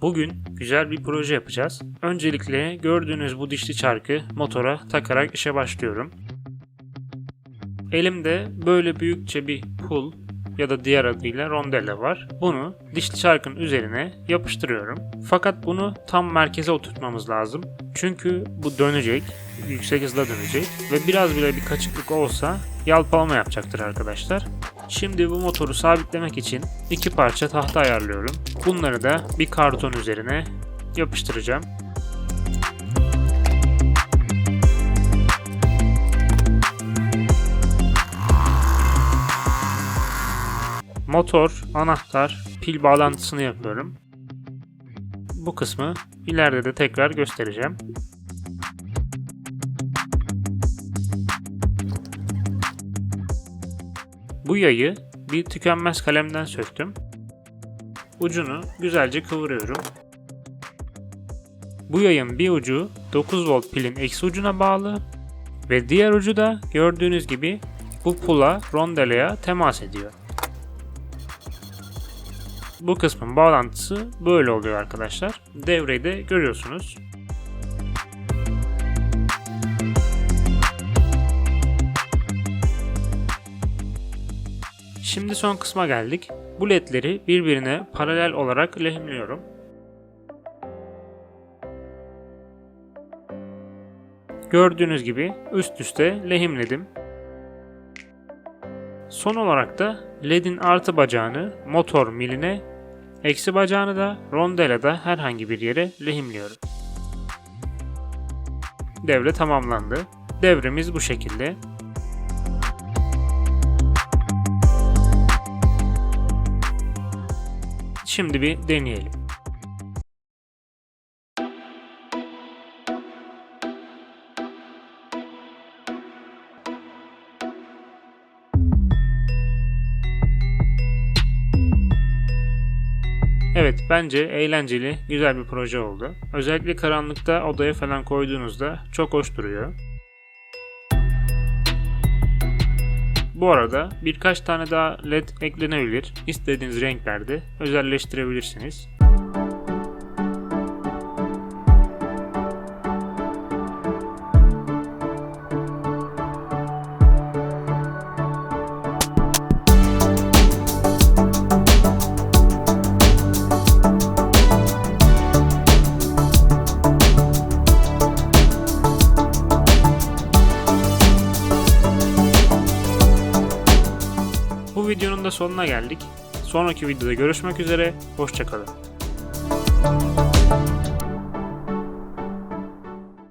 Bugün güzel bir proje yapacağız. Öncelikle gördüğünüz bu dişli çarkı motora takarak işe başlıyorum. Elimde böyle büyükçe bir pul ya da diğer adıyla rondelle var. Bunu dişli çarkın üzerine yapıştırıyorum. Fakat bunu tam merkeze oturtmamız lazım. Çünkü bu dönecek, yüksek hızla dönecek ve biraz bile bir kaçıklık olsa yalpalama yapacaktır arkadaşlar. Şimdi bu motoru sabitlemek için iki parça tahta ayarlıyorum. Bunları da bir karton üzerine yapıştıracağım. Motor, anahtar, pil bağlantısını yapıyorum. Bu kısmı ileride de tekrar göstereceğim. Bu yayı bir tükenmez kalemden söktüm. Ucunu güzelce kıvırıyorum. Bu yayın bir ucu 9 volt pilin eksi ucuna bağlı ve diğer ucu da gördüğünüz gibi bu pula rondeleye temas ediyor. Bu kısmın bağlantısı böyle oluyor arkadaşlar. Devreyi de görüyorsunuz. Şimdi son kısma geldik. Bu ledleri birbirine paralel olarak lehimliyorum. Gördüğünüz gibi üst üste lehimledim. Son olarak da ledin artı bacağını motor miline, eksi bacağını da rondelada herhangi bir yere lehimliyorum. Devre tamamlandı. Devremiz bu şekilde. Şimdi bir deneyelim. Evet bence eğlenceli, güzel bir proje oldu. Özellikle karanlıkta odaya falan koyduğunuzda çok hoş duruyor. Bu arada birkaç tane daha led eklenebilir. İstediğiniz renklerde özelleştirebilirsiniz. Bu videonun da sonuna geldik. Sonraki videoda görüşmek üzere, hoşçakalın.